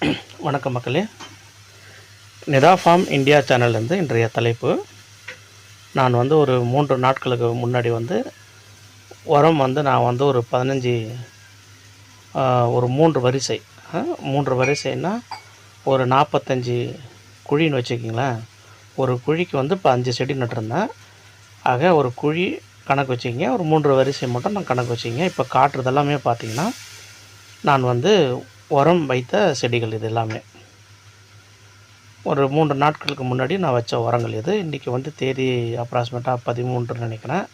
வணக்கம் மக்களே. Nita form India சேனல்லேருந்து இன்றைய தலைப்பு. நான் வந்து ஒரு மூன்று நாட்களுக்கு முன்னாடி வந்து உரம் வந்து நான் வந்து ஒரு பதினஞ்சு ஒரு மூன்று வரிசை மூன்று வரிசைன்னா ஒரு நாற்பத்தஞ்சு குழின்னு வச்சுக்கிங்களேன். ஒரு குழிக்கு வந்து இப்போ அஞ்சு செடி நட்டுருந்தேன். ஆக ஒரு குழி கணக்கு வச்சுக்கிங்க. ஒரு மூன்று வரிசை மட்டும் நான் கணக்கு வச்சுக்கிங்க. இப்போ காட்டுறதெல்லாமே பார்த்திங்கன்னா நான் வந்து உரம் வைத்த செடிகள் இது எல்லாமே. ஒரு மூன்று நாட்களுக்கு முன்னாடி நான் வச்ச உரங்கள் இது. இன்றைக்கி வந்து தேதி அப்ராக்சிமேட்டாக பதிமூன்றுன்னு நினைக்கிறேன்.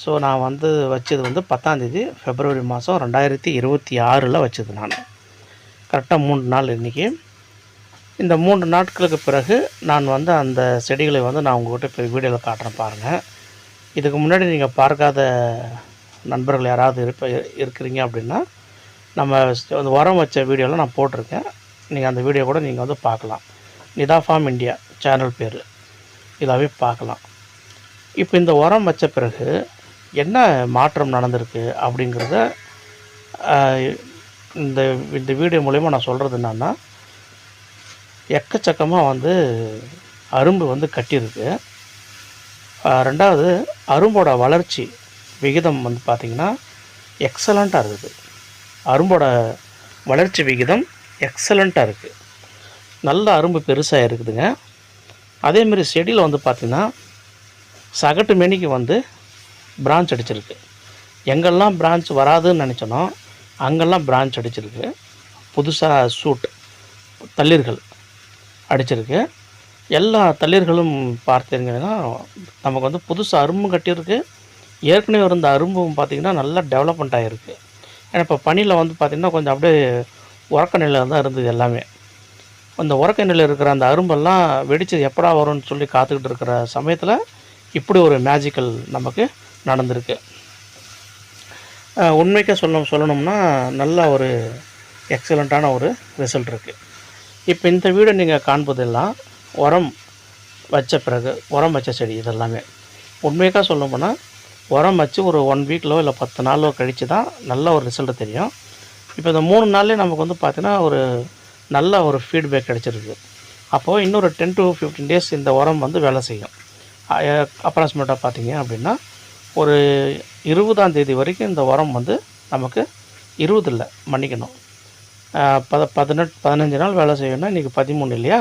ஸோ நான் வந்து வச்சது வந்து பத்தாந்தேதி ஃபெப்ரவரி மாதம் ரெண்டாயிரத்தி இருபத்தி ஆறில் வச்சது நான். கரெக்டாக மூன்று நாள் இன்றைக்கி இந்த மூன்று நாட்களுக்கு பிறகு நான் வந்து அந்த செடிகளை வந்து நான் உங்கள்கிட்ட இப்போ வீடியோவில் காட்டுறேன் பாருங்கள் இதுக்கு முன்னாடி நீங்கள் பார்க்காத நண்பர்கள் யாராவது இருப்ப இருக்கிறீங்க அப்படின்னா நம்ம அந்த உரம் வச்ச வீடியோலாம் நான் போட்டிருக்கேன். நீங்கள் அந்த வீடியோ கூட நீங்கள் வந்து பார்க்கலாம். நிதா ஃபார்ம் இந்தியா சேனல் பேர். இதாகவே பார்க்கலாம். இப்போ இந்த உரம் வச்ச பிறகு என்ன மாற்றம் நடந்திருக்கு அப்படிங்கிறத இந்த இந்த வீடியோ மூலயமா நான் சொல்கிறது என்னன்னா எக்கச்சக்கமாக வந்து அரும்பு வந்து கட்டியிருக்கு. ரெண்டாவது அரும்போட வளர்ச்சி விகிதம் வந்து பார்த்திங்கன்னா எக்ஸலண்ட்டாக இருக்குது. அரும்போட வளர்ச்சி விகிதம் எக்ஸலண்ட்டாக இருக்குது நல்ல அரும்பு பெருசாக இருக்குதுங்க. அதேமாரி செடியில் வந்து பார்த்திங்கன்னா சகட்டு மேனிக்கு வந்து பிரான்ச் அடிச்சிருக்கு. எங்கெல்லாம் பிரான்ச் வராதுன்னு நினச்சனோ அங்கெல்லாம் பிரான்ச் அடிச்சிருக்கு. புதுசாக சூட் தளிர்கள் அடிச்சிருக்கு. எல்லா தளிர்களும் பார்த்தீங்கன்னா நமக்கு வந்து புதுசாக அரும்பு கட்டியிருக்கு. ஏற்கனவே இருந்த அரும்பும் பார்த்திங்கன்னா நல்லா டெவலப்மெண்ட் ஆகிருக்கு ஏன்னா இப்போ பனியில் வந்து பார்த்திங்கன்னா கொஞ்சம் அப்படியே உறக்க நிலையில் தான் இருந்தது எல்லாமே. அந்த உறக்க நிலையில் இருக்கிற அந்த அரும்பெல்லாம் வெடித்து எப்படா வரும்னு சொல்லி காத்துக்கிட்டு இருக்கிற சமயத்தில் இப்படி ஒரு மேஜிக்கல் நமக்கு நடந்திருக்கு. உண்மைக்கு சொல்ல சொல்லணும்னா நல்ல ஒரு எக்ஸலண்ட்டான ஒரு ரிசல்ட் இருக்குது இப்போ இந்த வீடை நீங்கள் காண்பதெல்லாம் உரம் வச்ச பிறகு உரம் வச்ச செடி இதெல்லாமே. உண்மைக்காக சொல்ல போனால் உரம் வச்சு ஒரு ஒன் வீக்லோ இல்லை பத்து நாளோ கழித்து தான் நல்ல ஒரு ரிசல்ட்டு தெரியும். இப்போ இந்த மூணு நாள்லேயே நமக்கு வந்து பார்த்திங்கன்னா ஒரு நல்ல ஒரு ஃபீட்பேக் கிடச்சிருக்கு. அப்போது இன்னொரு டென் டு ஃபிஃப்டீன் டேஸ் இந்த உரம் வந்து வேலை செய்யும். அப்ராக்சிமேட்டாக பார்த்தீங்க அப்படின்னா ஒரு இருபதாம் தேதி வரைக்கும் இந்த உரம் வந்து நமக்கு இருபது இல்லை மன்னிக்கணும் பத பதினெட்டு பதினஞ்சு நாள் வேலை செய்யணும்னா இன்றைக்கி பதிமூணு இல்லையா?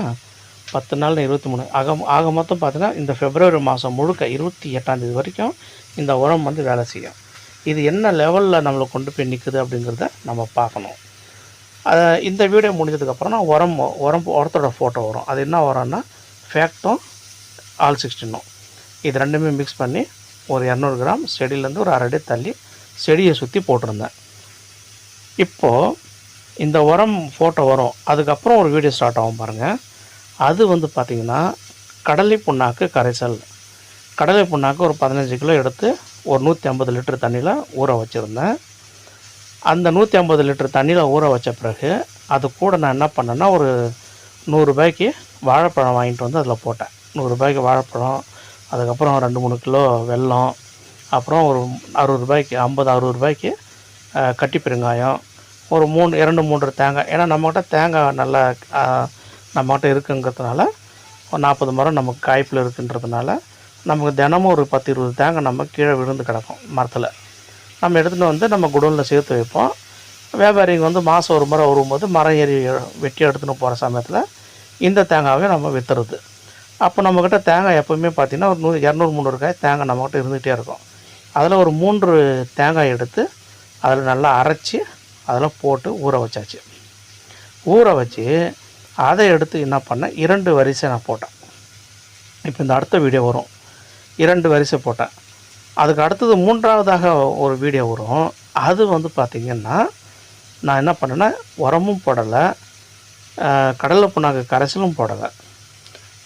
பத்து நாள் இருபத்தி மூணு. ஆக ஆக மொத்தம் பார்த்தீங்கன்னா இந்த ஃபெப்ரவரி மாதம் முழுக்க இருபத்தி எட்டாந்தேதி வரைக்கும் இந்த உரம் வந்து வேலை செய்யும். இது என்ன லெவலில் நம்மளை கொண்டு போய் நிற்குது அப்படிங்கிறத நம்ம பார்க்கணும். இந்த வீடியோ முடிஞ்சதுக்கப்புறம் நான் உரம் உரம் உரத்தோட ஃபோட்டோ வரும். அது என்ன உரம்னா ஃபேக்டும் ஆல் சிக்ஸ்டினும் இது ரெண்டுமே மிக்ஸ் பண்ணி ஒரு இரநூறு கிராம் செடியிலேருந்து ஒரு அரை அடி தள்ளி செடியை சுற்றி போட்டிருந்தேன். இப்போது இந்த உரம் ஃபோட்டோ வரும். அதுக்கப்புறம் ஒரு வீடியோ ஸ்டார்ட் ஆகும் பாருங்கள் அது வந்து பார்த்திங்கன்னா கடலை புண்ணாக்கு கரைசல். கடலை புண்ணாக்கு ஒரு பதினஞ்சு கிலோ எடுத்து ஒரு நூற்றி ஐம்பது லிட்டர் தண்ணியில் ஊற வச்சுருந்தேன். அந்த நூற்றி ஐம்பது லிட்டர் தண்ணியில் ஊற வச்ச பிறகு அது கூட நான் என்ன பண்ணேன்னா ஒரு நூறுரூபாய்க்கு வாழைப்பழம் வாங்கிட்டு வந்து அதில் போட்டேன். நூறுரூபாய்க்கு வாழைப்பழம் அதுக்கப்புறம் ரெண்டு மூணு கிலோ வெல்லம் அப்புறம் ஒரு அறுபது ரூபாய்க்கு ஐம்பது அறுபது ரூபாய்க்கு கட்டி பெருங்காயம் ஒரு மூணு இரண்டு மூன்று தேங்காய். ஏன்னா நம்மக்கிட்ட தேங்காய் நல்லா நம்மகிட்ட இருக்குங்கிறதுனால ஒரு நாற்பது மரம் நமக்கு காய்ப்பில் இருக்குன்றதுனால நமக்கு தினமும் ஒரு பத்து இருபது தேங்காய் நம்ம கீழே விழுந்து கிடக்கும் மரத்தில். நம்ம எடுத்துகிட்டு வந்து நம்ம குடோனில் சேர்த்து வைப்போம். வியாபாரிங்க வந்து மாதம் ஒரு முறை வரும்போது மரம் ஏறி வெட்டி எடுத்துன்னு போகிற சமயத்தில் இந்த தேங்காவே நம்ம விற்றுறது அப்போ நம்மக்கிட்ட தேங்காய் எப்போவுமே பார்த்திங்கன்னா ஒரு நூறு இரநூறு முந்நூறு காய் தேங்காய் நம்மக்கிட்ட இருந்துகிட்டே இருக்கும். அதில் ஒரு மூன்று தேங்காய் எடுத்து அதில் நல்லா அரைச்சி அதில் போட்டு ஊற வச்சாச்சு. ஊற வச்சு அதை எடுத்து என்ன பண்ணேன் இரண்டு வரிசை நான் போட்டேன். இப்போ இந்த அடுத்த வீடியோ வரும். இரண்டு வரிசை போட்டேன். அதுக்கு அடுத்தது மூன்றாவதாக ஒரு வீடியோ வரும். அது வந்து பார்த்திங்கன்னா நான் என்ன பண்ணேன்னா உரமும் போடலை கடலை புண்ணாக்கு கரைசலும் போடலை.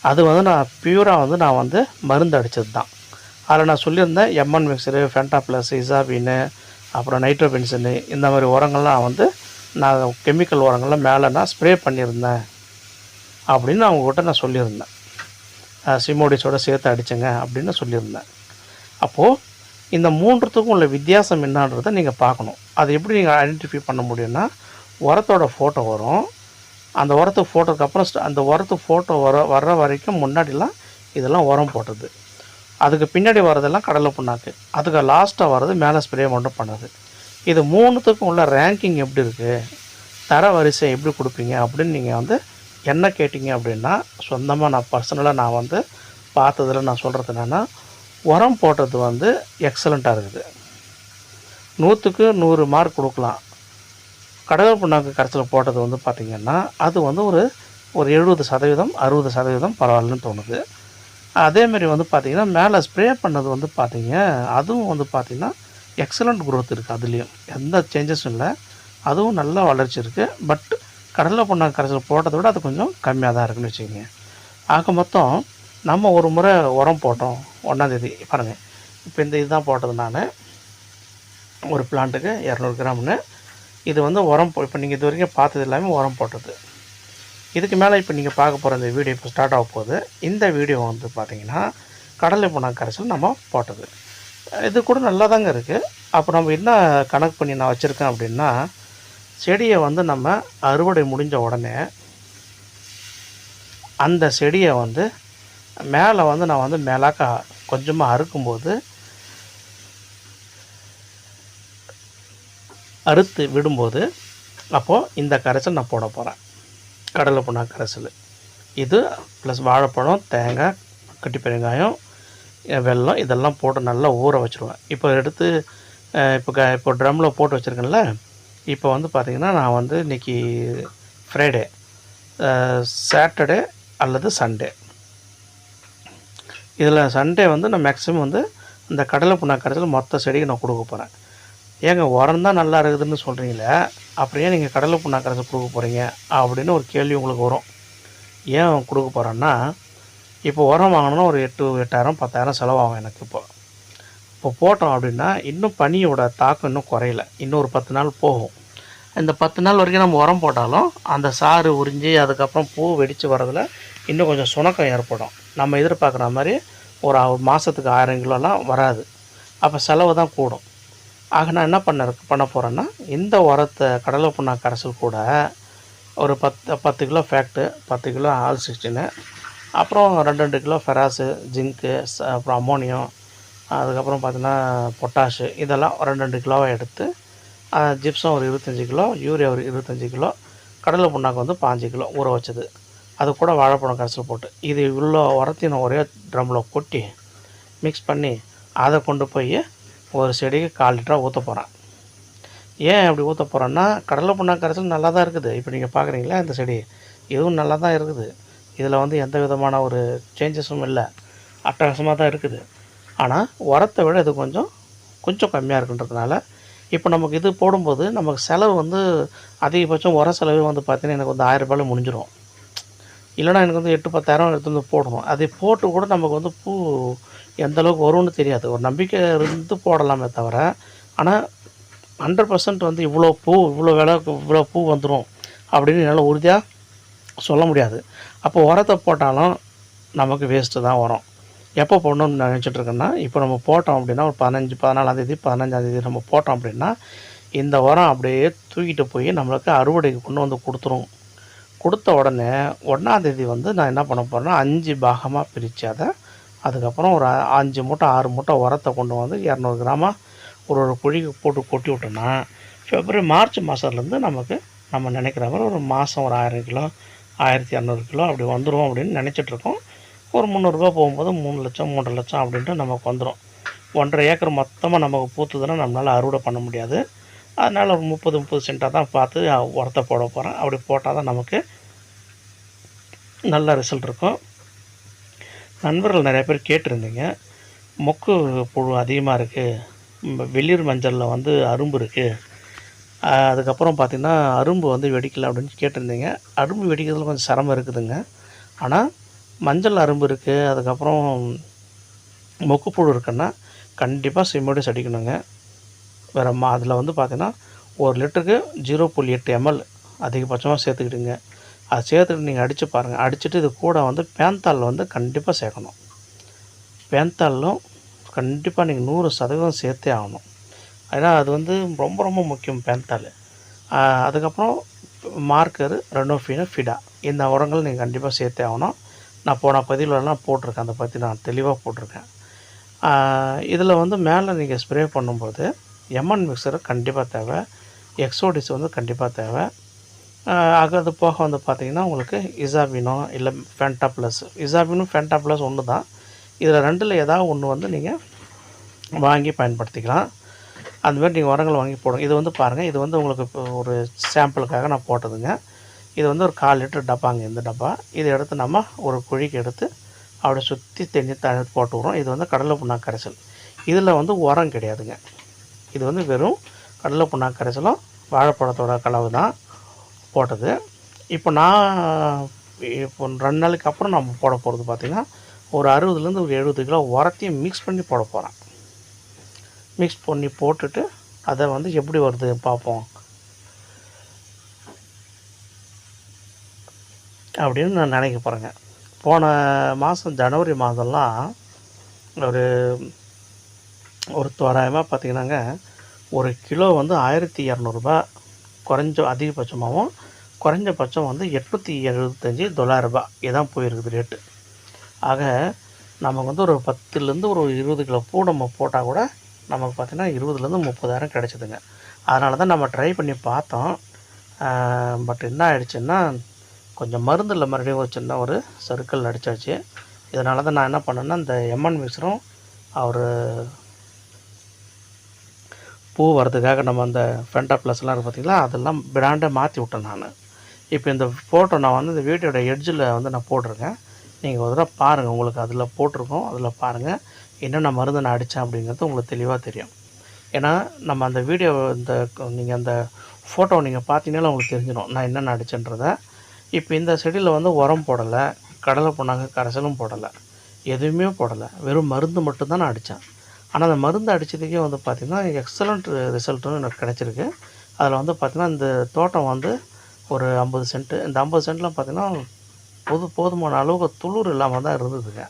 அது வந்து நான் பியூராக வந்து நான் வந்து மருந்து அடித்தது தான் அதில் நான் சொல்லியிருந்தேன் எம்என் மிக்சரு ஃபென்டா ப்ளஸ் இசாபின்னு அப்புறம் நைட்ரோபென்சனு இந்த மாதிரி உரங்கள்லாம் வந்து நான் கெமிக்கல் உரங்கள்லாம் மேலே நான் ஸ்ப்ரே பண்ணியிருந்தேன். அப்படின்னு அவங்கக்கிட்ட நான் சொல்லியிருந்தேன். சிமோடிஸோட சேர்த்து அடித்தேங்க அப்படின்னு சொல்லியிருந்தேன். அப்போது இந்த மூன்றுத்துக்கும் உள்ள வித்தியாசம் என்னன்றதை நீங்கள் பார்க்கணும். அது எப்படி நீங்கள் ஐடென்டிஃபை பண்ண முடியும்னா உரத்தோட ஃபோட்டோ வரும். அந்த உரத்து ஃபோட்டோக்கப்புறம் அந்த உரத்து ஃபோட்டோ வர வர்ற வரைக்கும் முன்னாடிலாம் இதெல்லாம் உரம் போட்டது. அதுக்கு பின்னாடி வர்றதெல்லாம் கடலை புண்ணாக்கு. அதுக்கு லாஸ்ட்டாக வர்றது மேலே ஸ்ப்ரே மட்டும் பண்ணது. இது மூணுத்துக்கும் உள்ள ரேங்கிங் எப்படி இருக்குது தர வரிசை எப்படி கொடுப்பீங்க அப்படின்னு நீங்கள் வந்து என்ன கேட்டிங்க அப்படின்னா சொந்தமாக நான் பர்சனலாக நான் வந்து பார்த்ததில் நான் சொல்கிறது என்னென்னா உரம் போட்டது வந்து எக்ஸலண்ட்டாக இருக்குது. நூற்றுக்கு நூறு மார்க் கொடுக்கலாம். கடலை புண்ணாக்கு கரைச்சல் போட்டது வந்து பார்த்திங்கன்னா அது வந்து ஒரு ஒரு எழுபது சதவீதம் அறுபது சதவீதம் பரவாயில்லன்னு தோணுது. அதேமாரி வந்து பார்த்திங்கன்னா மேலே ஸ்ப்ரே பண்ணது வந்து பார்த்திங்க அதுவும் வந்து பார்த்திங்கன்னா எக்ஸலண்ட் குரோத் இருக்குது அதுலேயும். எந்த சேஞ்சஸும் இல்லை. அதுவும் நல்ல வளர்ச்சி இருக்குது பட் கடலை புண்ணாக்கு கரைசல் போட்டதை விட அது கொஞ்சம் கம்மியாக தான் இருக்குன்னு வச்சுக்கோங்க. ஆக மொத்தம் நம்ம ஒரு முறை உரம் போட்டோம் ஒன்றாந்தேதி பாருங்கள் இப்போ இந்த இதுதான் போட்டது நான். ஒரு பிளான்ட்டுக்கு இரநூறு கிராம்னு. இது வந்து உரம் போ இப்போ நீங்கள் இது வரைக்கும் பார்த்தது எல்லாமே உரம் போட்டது. இதுக்கு மேலே இப்போ நீங்கள் பார்க்க போகிற இந்த வீடியோ இப்போ ஸ்டார்ட் ஆக போகுது. இந்த வீடியோ வந்து பார்த்தீங்கன்னா கடலை புண்ணாக்கு கரைசல் நம்ம போட்டது. இது கூட நல்லா தாங்க இருக்குது அப்போ நம்ம என்ன கணக்கு பண்ணி நான் வச்சுருக்கேன் அப்படின்னா செடியை வந்து நம்ம அறுவடை முடிஞ்ச உடனே அந்த செடியை வந்து மேலே வந்து நான் வந்து மேலாக்க கொஞ்சமாக அறுக்கும்போது அறுத்து விடும்போது அப்போது இந்த கரைசல் நான் போட போகிறேன் கடலை புண்ணா கரைசல். இது ப்ளஸ் வாழைப்பழம் தேங்காய் கட்டி பெருங்காயம் வெல்லம் இதெல்லாம் போட்டு நல்லா ஊற வச்சுருவேன். இப்போ எடுத்து இப்போ க இப்போ ட்ரம்மில் போட்டு வச்சுருக்கேன்ல இப்போ வந்து பார்த்திங்கன்னா நான் வந்து இன்றைக்கி ஃப்ரைடே சாட்டர்டே அல்லது சண்டே இதில் சண்டே வந்து நான் மேக்ஸிமம் வந்து இந்த கடலை புண்ணாக்கு மொத்த செடிக்கு நான் கொடுக்க போகிறேன் ஏங்க உரம் தான் நல்லா இருக்குதுன்னு சொல்கிறீங்களே அப்படியே நீங்கள் கடலை புண்ணாக்கு கரைசல் கொடுக்க போகிறீங்க அப்படின்னு ஒரு கேள்வி உங்களுக்கு வரும். ஏன் கொடுக்க போகிறேன்னா இப்போ உரம் வாங்கணும்னா ஒரு எட்டு எட்டாயிரம் பத்தாயிரம் செலவாகும் எனக்கு இப்போ. இப்போ போட்டோம் அப்படின்னா இன்னும் பனியோட தாக்கம் இன்னும் குறையல. இன்னொரு பத்து நாள் போகும். இந்த பத்து நாள் வரைக்கும் நம்ம உரம் போட்டாலும் அந்த சாறு உறிஞ்சி அதுக்கப்புறம் பூ வெடித்து வரதில் இன்னும் கொஞ்சம் சுணக்கம் ஏற்படும். நம்ம எதிர்பார்க்குற மாதிரி ஒரு மாதத்துக்கு ஆயிரம் கிலோலாம் வராது. அப்போ செலவு தான் கூடும். ஆக நான் என்ன பண்ண பண்ண போகிறேன்னா இந்த உரத்தை கடலை புண்ணா கரைசல் கூட ஒரு பத்து பத்து கிலோ ஃபேக்ட்டு பத்து கிலோ ஆல் சிக்ஸ்டின்னு அப்புறம் ரெண்டு ரெண்டு கிலோ ஃபெராஸு ஜிங்க்கு அப்புறம் அமோனியம் அதுக்கப்புறம் பார்த்தீங்கன்னா பொட்டாஷு இதெல்லாம் ரெண்டு ரெண்டு கிலோவாக எடுத்து ஜிப்சம் ஒரு இருபத்தஞ்சி கிலோ யூரியா ஒரு இருபத்தஞ்சி கிலோ கடலை புண்ணாக்கு வந்து பாஞ்சு கிலோ ஊற வச்சது. அது கூட வாழைப்பழம் கரைசல் போட்டு இது இவ்வளோ உரத்தையும் நான் ஒரே ட்ரம்மில் கொட்டி மிக்ஸ் பண்ணி அதை கொண்டு போய் ஒரு செடிக்கு கால் லிட்டராக ஊற்ற போகிறேன் ஏன் அப்படி ஊற்ற போகிறேன்னா கடலை புண்ணாக்கு கரைசல் நல்லா தான் இருக்குது. இப்போ நீங்கள் பார்க்குறீங்களா இந்த செடி? இதுவும் நல்லா தான் இருக்குது. இதில் வந்து எந்த விதமான ஒரு சேஞ்சஸும் இல்லை. அட்டகாசமாக தான் இருக்குது. ஆனால் உரத்தை விட இது கொஞ்சம் கொஞ்சம் கம்மியாக இருக்குன்றதுனால இப்போ நமக்கு இது போடும்போது நமக்கு செலவு வந்து அதிகபட்சம் உர செலவு வந்து பார்த்தீங்கன்னா எனக்கு வந்து ஆயிரம் ரூபாயில் முடிஞ்சிடும் இல்லைனா எனக்கு வந்து எட்டு பத்தாயிரம் எடுத்து வந்து போடணும். அதை போட்டு கூட நமக்கு வந்து பூ எந்த அளவுக்கு வரும்னு தெரியாது. ஒரு நம்பிக்கை இருந்து போடலாமே தவிர ஆனால் ஹண்ட்ரட் பர்சன்ட் வந்து இவ்வளோ பூ இவ்வளோ விலை இவ்வளோ பூ வந்துடும் அப்படின்னு என்னால் உறுதியாக சொல்ல முடியாது. அப்போ உரத்தை போட்டாலும் நமக்கு வேஸ்ட்டு தான் வரும். எப்போ போடணும்னு நினச்சிட்டு இருக்கேன்னா இப்போ நம்ம போட்டோம் அப்படின்னா ஒரு பதினஞ்சு பதினாலாந்தேதி பதினஞ்சாந்தேதி நம்ம போட்டோம் அப்படின்னா இந்த உரம் அப்படியே தூக்கிட்டு போய் நம்மளுக்கு அறுவடைக்கு கொண்டு வந்து கொடுத்துரும். கொடுத்த உடனே ஒன்றாந்தேதி வந்து நான் என்ன பண்ண போகிறேன்னா அஞ்சு பாகமாக பிரித்து அதை அதுக்கப்புறம் ஒரு அஞ்சு மூட்டை ஆறு மூட்டை உரத்தை கொண்டு வந்து இரநூறு கிராமாக ஒரு ஒரு குழிக்கு போட்டு கொட்டி விட்டோன்னா ஃபெப்ரவரி மார்ச் மாதத்துலேருந்து நமக்கு நம்ம நினைக்கிற மாதிரி ஒரு மாதம் ஒரு ஆயிரம் கிலோ ஆயிரத்தி இரநூறு கிலோ அப்படி வந்துடும் அப்படின்னு நினச்சிட்ருக்கோம் ஒரு முந்நூறுரூபா போகும்போது மூணு லட்சம் மூன்றரை லட்சம் அப்படின்ட்டு நமக்கு வந்துடும் ஒன்றரை ஏக்கர் மொத்தமாக நமக்கு பூத்துதுன்னா நம்மளால் அறுவடை பண்ண முடியாது. அதனால் ஒரு முப்பது முப்பது சென்ட்டாக தான் பார்த்து உரத்தை போட போகிறேன் அப்படி போட்டால் தான் நமக்கு நல்ல ரிசல்ட் இருக்கும். நண்பர்கள் நிறைய பேர் கேட்டிருந்தீங்க. மொக்கு புழு அதிகமாக இருக்குது வெளிர் மஞ்சளில் வந்து அரும்பு இருக்குது அதுக்கப்புறம் பார்த்திங்கன்னா அரும்பு வந்து வெடிக்கல அப்படின்னு கேட்டிருந்தீங்க. அரும்பு வெடிக்கிறதுல கொஞ்சம் சிரமம் இருக்குதுங்க. ஆனால் மஞ்சள் அரும்பு இருக்குது அதுக்கப்புறம் மொக்குப்புழு இருக்குன்னா கண்டிப்பாக சிம்மோடிஸ் அடிக்கணுங்க வேறு மா அதில் வந்து பார்த்திங்கன்னா ஒரு லிட்டருக்கு ஜீரோ புள்ளி எட்டு எம்எல் அதிகபட்சமாக சேர்த்துக்கிடுங்க. அது சேர்த்துட்டு நீங்கள் அடித்து பாருங்கள் அடிச்சுட்டு இது கூட வந்து பேந்தாள் வந்து கண்டிப்பாக சேர்க்கணும். பேந்தாளும் கண்டிப்பாக நீங்கள் நூறு சதவீதம் சேர்த்தே ஆகணும். ஏன்னா அது வந்து ரொம்ப ரொம்ப முக்கியம் பேந்தாள் அதுக்கப்புறம் மார்க்கரு ரெனோஃபினா ஃபிடா. இந்த உரங்கள் நீங்கள் கண்டிப்பாக சேர்த்தே ஆகணும். நான் போன பதிவுலலாம் போட்டிருக்கேன். அதை பற்றி நான் தெளிவாக போட்டிருக்கேன். இதில் வந்து மேலே நீங்கள் ஸ்ப்ரே பண்ணும்போது எம்என் மிக்சர் கண்டிப்பாக தேவை. எக்ஸோடிஸ் வந்து கண்டிப்பாக தேவை. ஆக அது போக வந்து பார்த்திங்கன்னா உங்களுக்கு இசாபினோ இல்லை ஃபேண்டா ப்ளஸ் இசாபினும் ஃபேண்டா ப்ளஸ் ஒன்று தான் இதில் ரெண்டில் ஏதாவது ஒன்று வந்து நீங்கள் வாங்கி பயன்படுத்திக்கலாம். அந்தமாதிரி நீங்கள் உரங்கள் வாங்கி போடுங்க. இது வந்து பாருங்கள் இது வந்து உங்களுக்கு இப்போ ஒரு சாம்பிளுக்காக நான் போட்டதுங்க. இது வந்து ஒரு கால் லிட்டர் டப்பாங்க இந்த டப்பா. இதை எடுத்து நம்ம ஒரு குழிக்கு எடுத்து அப்படியே சுற்றி தண்ணி த போட்டு விடுறோம். இது வந்து கடலை புண்ணாக்கு கரைசல். இதில் வந்து உரம் கிடையாதுங்க. இது வந்து வெறும் கடலை புண்ணாக்கு கரைசலும் வாழைப்பழத்தோட கலவு தான் போட்டது. இப்போ நான் இப்போ ரெண்டு நாளைக்கு அப்புறம் நம்ம போட போகிறது பார்த்திங்கன்னா ஒரு அறுபதுலேருந்து ஒரு எழுபது கிலோ உரத்தையும் மிக்ஸ் பண்ணி போட போகிறேன் மிக்ஸ் பண்ணி போட்டுட்டு அதை வந்து எப்படி வருது பார்ப்போம் அப்படின்னு நான் நினைக்க போகிறேங்க போன மாதம் ஜனவரி மாதம்லாம் ஒரு ஒரு தோராயமாக பார்த்தீங்கன்னாங்க ஒரு கிலோ வந்து ஆயிரத்தி இரநூறுபா குறைஞ்ச அதிகபட்சமாகவும் குறைஞ்சபட்சம் வந்து எட்நூற்றி எழுபத்தஞ்சி தொள்ளாயிரரூபா இதான் போயிருக்குது ரேட்டு ஆக நமக்கு வந்து ஒரு பத்துலேருந்து ஒரு இருபது கிலோ பூ நம்ம போட்டால் கூட நமக்கு பார்த்திங்கன்னா இருபதுலேருந்து முப்பதாயிரம் கிடச்சிதுங்க. அதனால தான் நம்ம ட்ரை பண்ணி பார்த்தோம். பட் என்ன ஆயிடுச்சுன்னா கொஞ்சம் மருந்தில் மறுபடியும் ஒரு சின்ன ஒரு சர்க்கிள் அடிச்சாச்சு இதனால தான் நான் என்ன பண்ணேன்னா இந்த எம்என் மிக்சரும் அவர் பூ வரதுக்காக நம்ம அந்த ஃபென்டா ப்ளஸ்லாம் இருக்குது பார்த்திங்களா அதெல்லாம் பிராண்டை மாற்றி விட்டேன் நான். இப்போ இந்த ஃபோட்டோ நான் வந்து இந்த வீடியோட எட்ஜில் வந்து நான் போட்டிருக்கேன். நீங்கள் ஒரு தடவை பாருங்கள் உங்களுக்கு அதில் போட்டிருக்கோம் அதில் பாருங்கள் என்னென்ன மருந்து நான் அடித்தேன் அப்படிங்கிறது உங்களுக்கு தெளிவாக தெரியும். ஏன்னா நம்ம அந்த வீடியோ இந்த நீங்கள் அந்த ஃபோட்டோ நீங்கள் பார்த்தீங்கன்னா உங்களுக்கு தெரிஞ்சிடும் நான் என்னென்ன அடிச்சுன்றதை. இப்போ இந்த செடியில் வந்து உரம் போடலை கடலை புண்ணாக்கு கரைசலும் போடலை எதுவுமே போடலை. வெறும் மருந்து மட்டும்தான் நான் அடித்தேன் ஆனால் அந்த மருந்து அடித்ததுக்கே வந்து பார்த்திங்கன்னா எக்ஸலண்ட் ரிசல்ட்டும் எனக்கு கிடச்சிருக்கு. அதில் வந்து பார்த்திங்கன்னா இந்த தோட்டம் வந்து ஒரு ஐம்பது சென்ட்டு இந்த ஐம்பது சென்ட்லாம் பார்த்திங்கன்னா பொது போதுமான அளவுக்கு துளிர் இல்லாமல் தான் இருந்ததுங்க.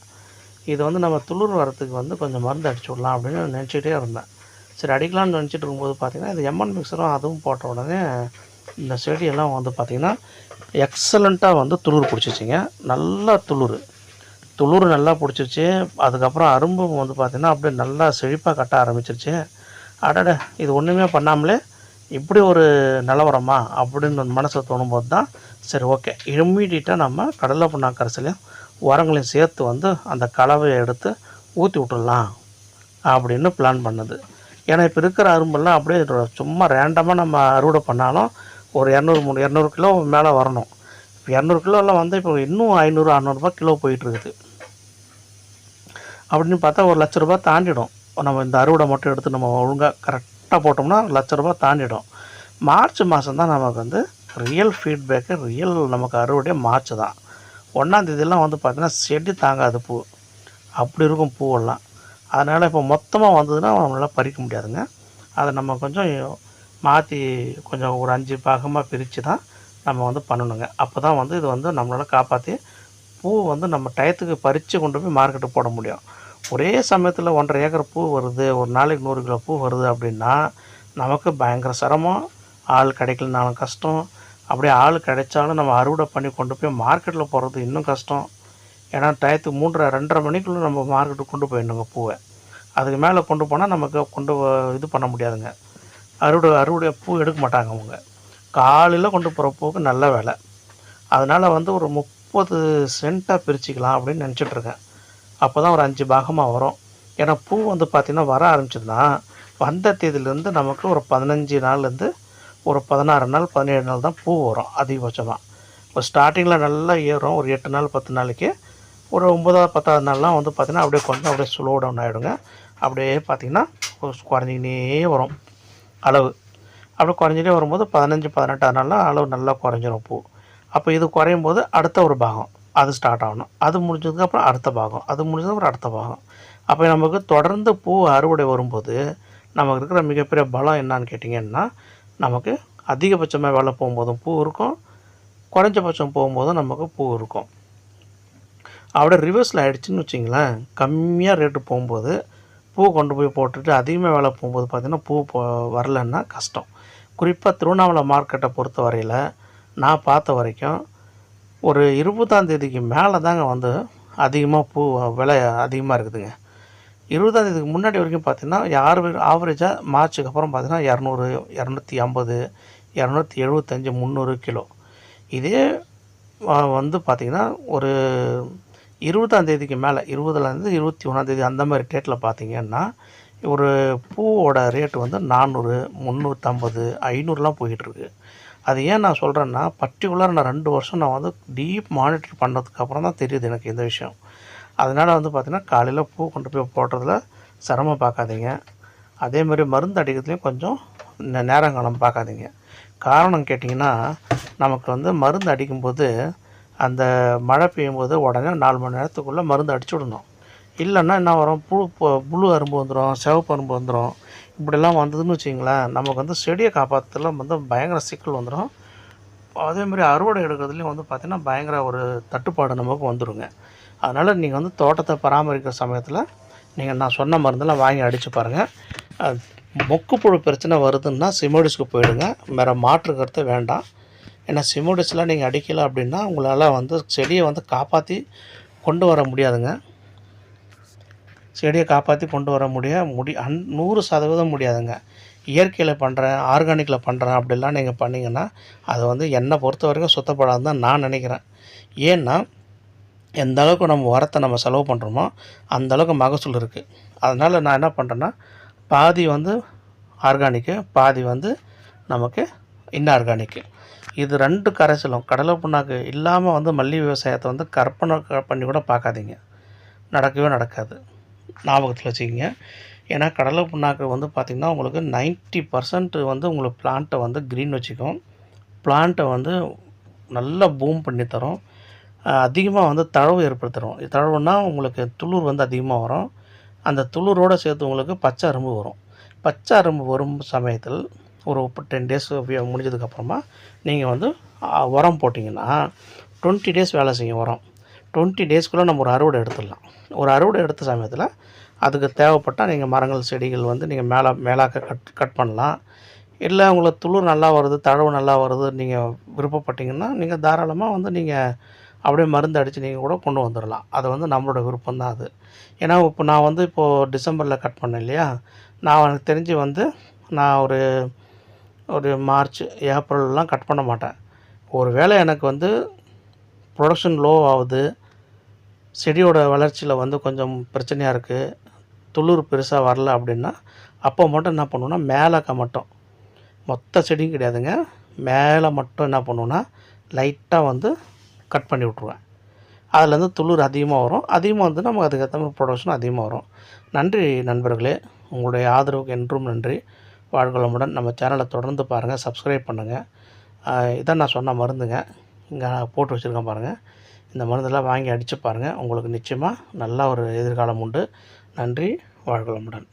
இது வந்து நம்ம துளிர் வரத்துக்கு வந்து கொஞ்சம் மருந்து அடிச்சு விடலாம் அப்படின்னு நினச்சிக்கிட்டே இருந்தேன். சரி அடிக்கலாம்னு நினச்சிட்டு இருக்கும்போது பார்த்திங்கன்னா இது எம்என் மிக்சரும் அதுவும் போட்ட உடனே இந்த செடியெல்லாம் வந்து பார்த்திங்கன்னா எக்ஸலண்ட்டாக வந்து துளிர் பிடிச்சிச்சிங்க. நல்லா துளிர். துளிர் நல்லா பிடிச்சிருச்சு. அதுக்கப்புறம் அரும்பு வந்து பார்த்திங்கன்னா அப்படியே நல்லா செழிப்பாக கட்ட ஆரம்பிச்சிருச்சு. அடட இது ஒன்றுமே பண்ணாமலே இப்படி ஒரு நிலவரமா அப்படின்னு மனசில் தோணும்போது தான் சரி ஓகே. இம்மீடியட்டாக நம்ம கடலை புண்ணாக்கரசிலையும் உரங்களையும் சேர்த்து வந்து அந்த கலவையை எடுத்து ஊற்றி விட்டுடலாம் அப்படின்னு பிளான் பண்ணது. ஏன்னா இப்போ இருக்கிற அரும்பெல்லாம் அப்படியே சும்மா ரேண்டமாக நம்ம அறுவடை பண்ணாலும் ஒரு இரநூறு மூணு இரநூறு கிலோ மேலே வரணும். இப்போ இரநூறு கிலோலாம் வந்து இப்போ இன்னும் ஐநூறு அறநூறுபா கிலோ போயிட்டுருக்குது அப்படின்னு பார்த்தா ஒரு லட்ச ரூபா தாண்டிடும். நம்ம இந்த அறுவடை மட்டும் எடுத்து நம்ம ஒழுங்காக கரெக்டாக போட்டோம்னா லட்ச ரூபா தாண்டிடும். மார்ச் மாதம் தான் நமக்கு வந்து ரியல் ஃபீட்பேக்கு ரியல் நமக்கு அறுவடையே மார்ச் தான். ஒன்றாந்தேதியெல்லாம் வந்து பார்த்திங்கன்னா செடி தாங்காது பூ. அப்படி இருக்கும் பூவெல்லாம். அதனால் இப்போ மொத்தமாக வந்ததுன்னா நம்மளால் பறிக்க முடியாதுங்க. அதை நம்ம கொஞ்சம் மாற்றி கொஞ்சம் ஒரு அஞ்சு பாகமாக பிரித்து தான் நம்ம வந்து பண்ணணுங்க. அப்போ தான் வந்து இது வந்து நம்மளால் காப்பாற்றி பூ வந்து நம்ம டயத்துக்கு பறித்து கொண்டு போய் மார்க்கெட்டுக்கு போட முடியும். ஒரே சமயத்தில் ஒன்றரை ஏக்கர் பூ வருது ஒரு நாளைக்கு நூறு கிலோ பூ வருது அப்படின்னா நமக்கு பயங்கர சிரமம். ஆள் கிடைக்கலனாலும் கஷ்டம். அப்படியே ஆள் கிடைச்சாலும் நம்ம அறுவடை பண்ணி கொண்டு போய் மார்க்கெட்டில் போகிறது இன்னும் கஷ்டம். ஏன்னா டயத்துக்கு மூன்றரை ரெண்டரை மணிக்குள்ளே நம்ம மார்க்கெட்டுக்கு கொண்டு போயிடணுங்க பூவை. அதுக்கு மேலே கொண்டு போனால் நமக்கு கொண்டு இது பண்ண முடியாதுங்க. அறுவடை அறுவடை பூ எடுக்க மாட்டாங்க அவங்க. காலையில் கொண்டு போகிற பூவுக்கு நல்ல வேலை. அதனால் வந்து ஒரு முப்பது சென்ட்டாக பிரிச்சுக்கலாம் அப்படின்னு நினச்சிட்ருக்கேன் அப்போ தான் ஒரு அஞ்சு பாகமாக வரும். ஏன்னா பூ வந்து பார்த்திங்கன்னா வர ஆரம்பிச்சதுன்னா வந்த தேதியிலேருந்து நமக்கு ஒரு பதினஞ்சு நாள்லேருந்து ஒரு பதினாறு நாள் பதினேழு நாள் தான் பூ வரும் அதிகபட்சமாக இப்போ ஸ்டார்டிங்கில் நல்லா ஏறும். ஒரு எட்டு நாள் பத்து நாளைக்கு ஒரு ஒம்பதாவது பத்தாவது நாள்லாம் வந்து பார்த்திங்கன்னா அப்படியே கொஞ்சம் அப்படியே ஸ்லோ டவுன் ஆகிடுங்க அப்படியே பார்த்திங்கன்னா குறைஞ்சிக்கினே வரும். அளவு. அப்படி குறைஞ்சிட்டே வரும்போது பதினஞ்சு பதினெட்டாவது நாளில் அளவு நல்லா குறைஞ்சிரும் பூ. அப்போ இது குறையும் போது அடுத்த ஒரு பாகம் அது ஸ்டார்ட் ஆகணும். அது முடிஞ்சதுக்கப்புறம் அடுத்த பாகம் அது முடிஞ்சதுக்கப்புறம் அடுத்த பாகம். அப்போ நமக்கு தொடர்ந்து பூ அறுவடை வரும்போது நமக்கு இருக்கிற மிகப்பெரிய பலம் என்னான்னு கேட்டிங்கன்னா நமக்கு அதிகபட்சமாக வேலை போகும்போதும் பூ இருக்கும். குறைஞ்சபட்சம் போகும்போதும் நமக்கு பூ இருக்கும். அப்படியே ரிவர்ஸில் ஆகிடுச்சின்னு வச்சிங்களேன் கம்மியாக ரேட்டு போகும்போது பூ கொண்டு போய் போட்டுட்டு அதிகமாக வேலை போகும்போது பார்த்திங்கன்னா பூ போ வரலன்னா கஷ்டம். குறிப்பாக திருவண்ணாமலை மார்க்கெட்டை பொறுத்த வரையில் நான் பார்த்த வரைக்கும் ஒரு இருபதாம் தேதிக்கு மேலே தாங்க வந்து அதிகமாக பூ விலை அதிகமாக இருக்குதுங்க. இருபதாம் தேதிக்கு முன்னாடி வரைக்கும் பார்த்தீங்கன்னா யார் ஆவரேஜாக மார்ச்சுக்கு அப்புறம் பார்த்திங்கன்னா இரநூறு இரநூத்தி ஐம்பது இரநூத்தி எழுபத்தஞ்சி முந்நூறு கிலோ. இதே வந்து பார்த்திங்கன்னா ஒரு இருபதாம் தேதிக்கு மேலே இருபதுலேருந்து இருபத்தி ஒன்றாந்தேதி அந்த மாதிரி டேட்டில் பார்த்தீங்கன்னா ஒரு பூவோட ரேட்டு வந்து நானூறு முந்நூற்றம்பது ஐநூறுலாம் போயிட்டுருக்கு. அது ஏன் நான் சொல்கிறேன்னா பர்டிகுலர் நான் ரெண்டு வருஷம் நான் வந்து டீப் மானிட்டர் பண்ணதுக்கப்புறம் தான் தெரியுது எனக்கு இந்த விஷயம். அதனால் வந்து பார்த்திங்கன்னா காலையில் பூ கொண்டு போய் போடுறதுல சிரமம் பார்க்காதீங்க. அதே மாதிரி மருந்து அடிக்கிறதுலையும் கொஞ்சம் நே- நேரங்காலம் பார்க்காதீங்க. காரணம் கேட்டிங்கன்னா நமக்கு வந்து மருந்து அடிக்கும்போது அந்த மழை பெய்யும்போது உடனே நாலு மணி நேரத்துக்குள்ளே மருந்து அடிச்சு விடணும். இல்லைன்னா என்ன வரும்? புழு புழு அரும்பு வந்துடும் சிவப்பு அரும்பு வந்துடும் இப்படிலாம் வந்ததுன்னு வச்சிங்களேன் நமக்கு வந்து செடியை காப்பாற்றலாம் வந்து பயங்கர சிக்கல் வந்துடும் அதே மாதிரி அறுவடை எடுக்கிறதுலையும் வந்து பார்த்திங்கன்னா பயங்கர ஒரு தட்டுப்பாடு நமக்கு வந்துடுங்க அதனால் நீங்கள் வந்து தோட்டத்தை பராமரிக்கிற சமயத்தில் நீங்கள் நான் சொன்ன மருந்தெல்லாம் வாங்கி அடித்து பாருங்கள் மொக்குப்புழு பிரச்சனை வருதுன்னா சிமோடிஸ்க்கு போயிடுங்க. வேறு மாற்று கருத்து வேண்டாம். ஏன்னா சிமோடிஸ்லாம் நீங்கள் அடிக்கலை அப்படின்னா உங்களால் வந்து செடியை வந்து காப்பாற்றி கொண்டு வர முடியாதுங்க. செடியை காப்பாற்றி கொண்டு வர முடிய முடி அன் நூறு சதவீதம் முடியாதுங்க. இயற்கையில் பண்ணுறேன் ஆர்கானிக்கில் பண்ணுறேன் அப்படிலாம் நீங்கள் பண்ணிங்கன்னா அது வந்து என்னை பொறுத்த வரைக்கும் சுத்தப்படாதுன்னு தான் நான் நினைக்கிறேன். ஏன்னா எந்த அளவுக்கு நம்ம உரத்தை நம்ம செலவு பண்ணுறோமோ அந்த அளவுக்கு மகசூல் இருக்குது அதனால் நான் என்ன பண்ணுறேன்னா பாதி வந்து ஆர்கானிக்கு பாதி வந்து நமக்கு இன்ஆர்கானிக்கு இது ரெண்டு கரைசலும் கடலை புண்ணாக்கு இல்லாமல் வந்து மல்லி விவசாயத்தை வந்து கற்பனை க- பண்ணி கூட பார்க்காதீங்க. நடக்கவே நடக்காது. ஞாபகத்தில் வச்சுக்கிங்க. ஏன்னா கடலை புண்ணாக்கு வந்து பார்த்திங்கன்னா உங்களுக்கு 90% பர்சன்ட் வந்து உங்களுக்கு பிளான்ட்டை வந்து க்ரீன் வச்சுக்கும். பிளான்ட்டை வந்து நல்லா பூம் பண்ணி தரும். அதிகமாக வந்து தழவு ஏற்படுத்துகிறோம் தழவுனா உங்களுக்கு துளிர் வந்து அதிகமாக வரும். அந்த துளிரோடு சேர்த்து உங்களுக்கு பச்சை அரும்பு வரும். பச்சை அரும்பு வரும் சமயத்தில் ஒரு டென் டேஸ் முடிஞ்சதுக்கப்புறமா நீங்கள் வந்து உரம் போட்டிங்கன்னா டுவெண்ட்டி டேஸ் வேலை செய்யும் உரம். டுவெண்ட்டி டேஸ்க்குள்ளே நம்ம ஒரு அறுவடை எடுத்துடலாம். ஒரு அறுவடை எடுத்த சமயத்தில் அதுக்கு தேவைப்பட்டால் நீங்கள் மரங்கள் செடிகள் வந்து நீங்கள் மேலே மேலாக்க கட் கட் பண்ணலாம். இல்லை உங்களுக்கு துளிர் நல்லா வருது தழவு நல்லா வருது நீங்கள் விருப்பப்பட்டீங்கன்னா நீங்கள் தாராளமாக வந்து நீங்கள் அப்படியே மருந்து அடித்து நீங்கள் கூட கொண்டு வந்துடலாம். அது வந்து நம்மளோட விருப்பம் தான் அது. ஏன்னா இப்போ நான் வந்து இப்போது டிசம்பரில் கட் பண்ணேன் இல்லையா? நான் எனக்கு தெரிஞ்சு வந்து நான் ஒரு ஒரு மார்ச் ஏப்ரல்லாம் கட் பண்ண மாட்டேன். ஒரு வேளை எனக்கு வந்து ப்ரொடக்ஷன் லோ ஆகுது செடியோட வளர்ச்சியில் வந்து கொஞ்சம் பிரச்சனையாக இருக்குது துளிர் பெருசாக வரல அப்படின்னா அப்போ மட்டும் என்ன பண்ணுவோன்னா மேலக்க மட்டும் மொத்த செடியும் கிடையாதுங்க. மேலே மட்டும் என்ன பண்ணுவேன்னா லைட்டாக வந்து கட் பண்ணி விட்ருவேன் அதுலேருந்து துளிர் அதிகமாக வரும். அதிகமாக வந்து நமக்கு அதுக்கேற்ற மாதிரி ப்ரொடக்ஷன் அதிகமாக வரும். நன்றி நண்பர்களே. உங்களுடைய ஆதரவுக்கு என்றும் நன்றி. வாழ்வளமுடன் நம்ம சேனலை தொடர்ந்து பாருங்கள் சப்ஸ்கிரைப் பண்ணுங்கள் இதான் நான் சொன்ன மருந்துங்க. இங்கே போட்டு வச்சுருக்கேன் பாருங்கள் இந்த மருந்தெல்லாம் வாங்கி அடித்து பாருங்கள் உங்களுக்கு நிச்சயமாக நல்ல ஒரு எதிர்காலம் உண்டு. நன்றி வாழ்வளமுடன்.